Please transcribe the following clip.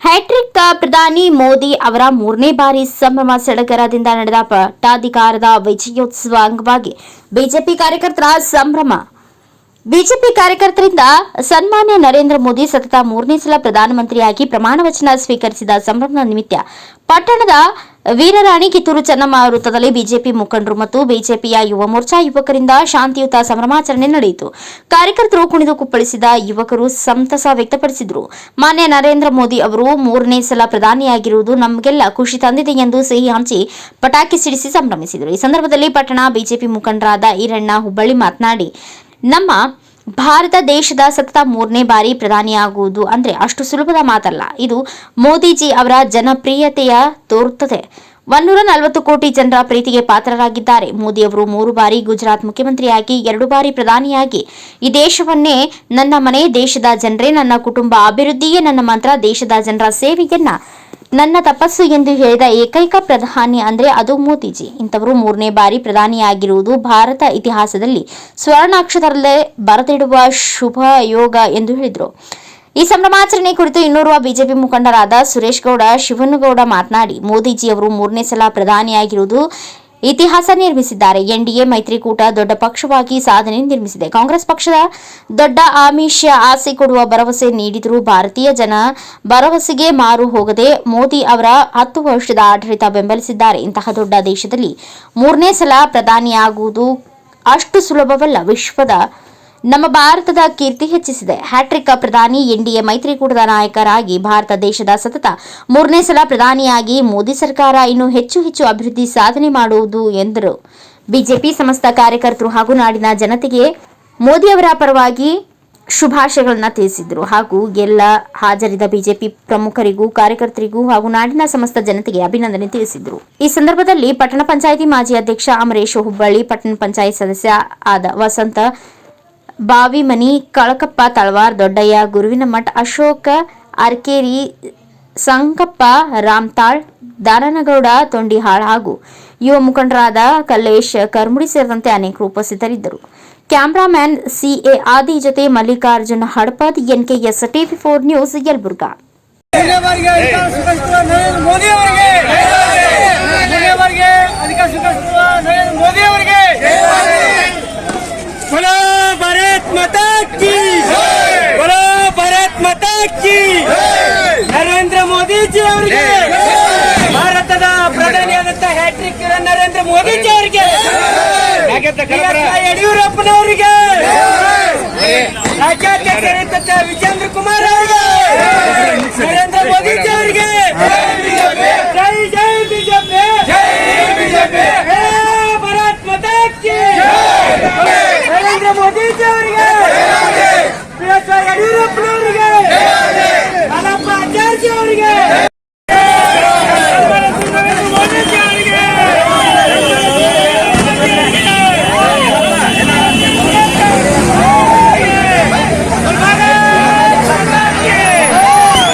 Hat trick ಪ್ರಧಾನಿ ಮೋದಿ ಅವರ ಮೂರನೇ ಬಾರಿ ಸಂಭ್ರಮ ಸಡಗರದಿಂದ ನಡೆದ ಪಟ್ಟಾಧಿಕಾರದ ವಿಜಯೋತ್ಸವ ಅಂಗವಾಗಿ ಬಿಜೆಪಿ ಕಾರ್ಯಕರ್ತರ ಸಂಭ್ರಮ. ಬಿಜೆಪಿ ಕಾರ್ಯಕರ್ತರಿಂದ ಸನ್ಮಾನ್ಯ ನರೇಂದ್ರ ಮೋದಿ ಸತತ ಮೂರನೇ ಸಲ ಪ್ರಧಾನಮಂತ್ರಿಯಾಗಿ ಪ್ರಮಾಣ ವಚನ ಸ್ವೀಕರಿಸಿದ ಸಂಭ್ರಮದ ನಿಮಿತ್ತ ಪಟ್ಟಣದ ವೀರರಾಣಿ ಕಿತ್ತೂರು ಚೆನ್ನಮ್ಮ ವೃತ್ತದಲ್ಲಿ ಬಿಜೆಪಿ ಮುಖಂಡರು ಮತ್ತು ಬಿಜೆಪಿಯ ಯುವ ಮೋರ್ಚಾ ಯುವಕರಿಂದ ಶಾಂತಿಯುತ ಸಂಭ್ರಮಾಚರಣೆ ನಡೆಯಿತು. ಕಾರ್ಯಕರ್ತರು ಕುಣಿದು ಕುಪ್ಪಳಿಸಿದ ಯುವಕರು ಸಂತಸ ವ್ಯಕ್ತಪಡಿಸಿದರು. ಮಾನ್ಯ ನರೇಂದ್ರ ಮೋದಿ ಅವರು ಮೂರನೇ ಸಲ ಪ್ರಧಾನಿಯಾಗಿರುವುದು ನಮಗೆಲ್ಲ ಖುಷಿ ತಂದಿದೆ ಎಂದು ಸಿಹಿ ಹಂಚಿ ಪಟಾಕಿ ಸಿಡಿಸಿ ಸಂಭ್ರಮಿಸಿದರು. ಈ ಸಂದರ್ಭದಲ್ಲಿ ಪಟ್ಟಣ ಬಿಜೆಪಿ ಮುಖಂಡರಾದ ಈರಣ್ಣ ಹುಬ್ಬಳ್ಳಿ ಮಾತನಾಡಿ, ನಮ್ಮ ಭಾರತ ದೇಶದ ಸತತ ಮೂರನೇ ಬಾರಿ ಪ್ರಧಾನಿಯಾಗುವುದು ಅಂದ್ರೆ ಅಷ್ಟು ಸುಲಭದ ಮಾತಲ್ಲ. ಇದು ಮೋದಿಜಿ ಅವರ ಜನಪ್ರಿಯತೆಯ ತೋರುತ್ತದೆ. ಒನ್ನೂರ ನಲವತ್ತು ಕೋಟಿ ಜನರ ಪ್ರೀತಿಗೆ ಪಾತ್ರರಾಗಿದ್ದಾರೆ. ಮೋದಿ ಅವರು ಮೂರು ಬಾರಿ ಗುಜರಾತ್ ಮುಖ್ಯಮಂತ್ರಿಯಾಗಿ, ಎರಡು ಬಾರಿ ಪ್ರಧಾನಿಯಾಗಿ. ಈ ದೇಶವನ್ನೇ ನನ್ನ ಮನೆ, ದೇಶದ ಜನರೇ ನನ್ನ ಕುಟುಂಬ, ಅಭಿವೃದ್ಧಿಯೇ ನನ್ನ ಮಂತ್ರ, ದೇಶದ ಜನರ ಸೇವೆಯನ್ನ ನನ್ನ ತಪಸ್ಸು ಎಂದು ಹೇಳಿದ ಏಕೈಕ ಪ್ರಧಾನಿ ಅಂದ್ರೆ ಅದು ಮೋದಿಜಿ. ಇಂಥವರು ಮೂರನೇ ಬಾರಿ ಪ್ರಧಾನಿಯಾಗಿರುವುದು ಭಾರತ ಇತಿಹಾಸದಲ್ಲಿ ಸ್ವರ್ಣಾಕ್ಷರಲ್ಲೇ ಬರೆದಿಡುವ ಶುಭ ಯೋಗ ಎಂದು ಹೇಳಿದರು. ಈ ಸಂಭ್ರಮಾಚರಣೆ ಕುರಿತು ಇನ್ನೋರ್ವ ಬಿಜೆಪಿ ಮುಖಂಡರಾದ ಸುರೇಶ್ ಗೌಡ, ಶಿವನಗೌಡ ಮಾತನಾಡಿ ಮೋದಿಜಿ ಅವರು ಮೂರನೇ ಸಲ ಪ್ರಧಾನಿಯಾಗಿರುವುದು ಇತಿಹಾಸ ನಿರ್ಮಿಸಿದ್ದಾರೆ. ಎನ್ಡಿಎ ಮೈತ್ರಿಕೂಟ ದೊಡ್ಡ ಪಕ್ಷವಾಗಿ ಸಾಧನೆ ನಿರ್ಮಿಸಿದೆ. ಕಾಂಗ್ರೆಸ್ ಪಕ್ಷದ ದೊಡ್ಡ ಆಮಿಷ ಆಸೆ ಕೊಡುವ ಭರವಸೆ ನೀಡಿದರೂ ಭಾರತೀಯ ಜನ ಭರವಸೆಗೆ ಮಾರು ಹೋಗದೆ ಮೋದಿ ಅವರ ಹತ್ತು ವರ್ಷದ ಆಡಳಿತ ಬೆಂಬಲಿಸಿದ್ದಾರೆ. ಇಂತಹ ದೊಡ್ಡ ದೇಶದಲ್ಲಿ ಮೂರನೇ ಸಲ ಪ್ರಧಾನಿಯಾಗುವುದು ಅಷ್ಟು ಸುಲಭವಲ್ಲ. ವಿಶ್ವದ ನಮ್ಮ ಭಾರತದ ಕೀರ್ತಿ ಹೆಚ್ಚಿಸಿದೆ. ಹ್ಯಾಟ್ರಿಕ್ ಪ್ರಧಾನಿ ಎನ್ಡಿಎ ಮೈತ್ರಿಕೂಟದ ನಾಯಕರಾಗಿ ಭಾರತ ದೇಶದ ಸತತ ಮೂರನೇ ಸಲ ಪ್ರಧಾನಿಯಾಗಿ ಮೋದಿ ಸರ್ಕಾರ ಇನ್ನು ಹೆಚ್ಚು ಹೆಚ್ಚು ಅಭಿವೃದ್ಧಿ ಸಾಧನೆ ಮಾಡುವುದು ಎಂದರು. ಬಿಜೆಪಿ ಸಮಸ್ತ ಕಾರ್ಯಕರ್ತರು ಹಾಗೂ ನಾಡಿನ ಜನತೆಗೆ ಮೋದಿ ಅವರ ಪರವಾಗಿ ಶುಭಾಶಯಗಳನ್ನು ತಿಳಿಸಿದರು. ಹಾಗೂ ಎಲ್ಲ ಹಾಜರಿದ ಬಿಜೆಪಿ ಪ್ರಮುಖರಿಗೂ, ಕಾರ್ಯಕರ್ತರಿಗೂ ಹಾಗೂ ನಾಡಿನ ಸಮಸ್ತ ಜನತೆಗೆ ಅಭಿನಂದನೆ ತಿಳಿಸಿದರು. ಈ ಸಂದರ್ಭದಲ್ಲಿ ಪಟ್ಟಣ ಪಂಚಾಯಿತಿ ಮಾಜಿ ಅಧ್ಯಕ್ಷ ಅಮರೇಶ್ ಹುಬ್ಬಳ್ಳಿ, ಪಟ್ಟಣ ಪಂಚಾಯತ್ ಸದಸ್ಯ ಆದ ವಸಂತ ಬಾವಿಮನಿ ಕಳಕಪ್ಪ ತಳವಾರ್ ದೊಡ್ಡಯ್ಯ, ಗುರುವಿನ ಮಠ ಅಶೋಕ, ಅರ್ಕೇರಿ, ಸಂಕಪ್ಪ, ರಾಮ್ತಾಳ್, ದಾರನಗೌಡ, ತೊಂಡಿಹಾಳ್ ಹಾಗೂ ಯುವ ಮುಖಂಡರಾದ ಕಲ್ಲೇಶ್ ಕರ್ಮುಡಿ ಸೇರಿದಂತೆ ಅನೇಕರು ಉಪಸ್ಥಿತರಿದ್ದರು. ಕ್ಯಾಮ್ರಾಮ್ಯಾನ್ ಸಿಎ ಆದಿ ಜೊತೆ Mallikarjun Hadapad NKS TV four news Yelburga. Narendra Modiji ಅವರಿಗೆ ಭಾರತದ ಪ್ರಧಾನಿಯಾದಂತಹ ಹ್ಯಾಟ್ರಿಕ್ ನರೇಂದ್ರ ಮೋದಿಜಿ ಅವರಿಗೆ ಯಡಿಯೂರಪ್ಪನವರಿಗೆ ರಾಜ್ಯಾಧ್ಯಕ್ಷ ವಿಜೇಂದ್ರ ಕುಮಾರ್ ಅವರಿಗೆ ನರೇಂದ್ರ ಮೋದಿಜಿ ಅವರಿಗೆ ಜೈ ಜೈ ಬಿಜೆಪಿ ಬಿಜೆಪಿ ಭಾರತ್ ಮತಕ್ಕೆ ನರೇಂದ್ರ ಮೋದಿಜಿ ಅವರಿಗೆ